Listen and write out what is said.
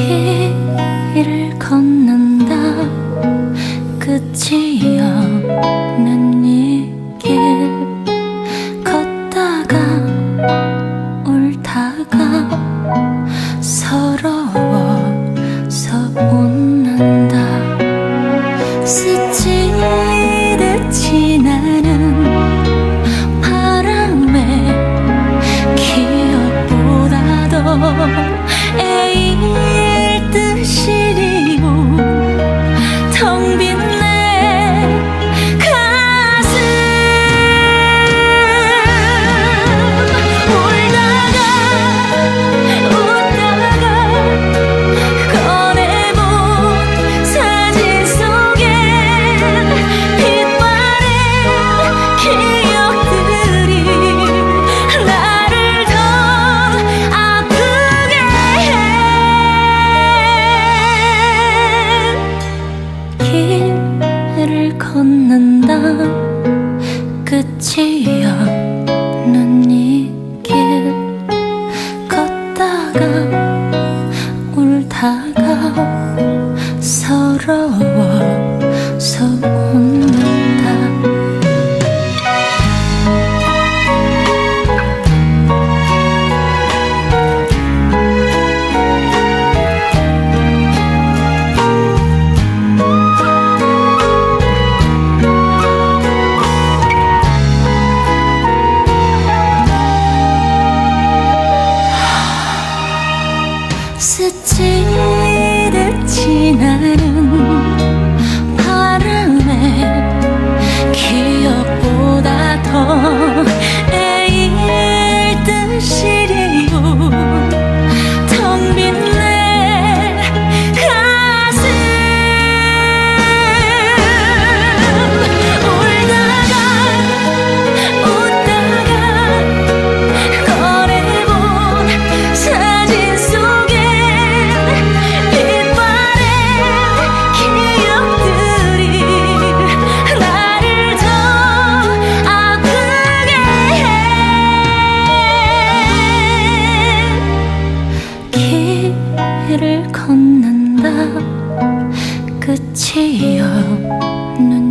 길을 걷는다. 끝이 없는 이 길 걷다가 울다가 서러워서 웃는다. 스치듯 지나는 바람에 기억보다 더 에이 끝이 해를 걷는다. 끝이 없는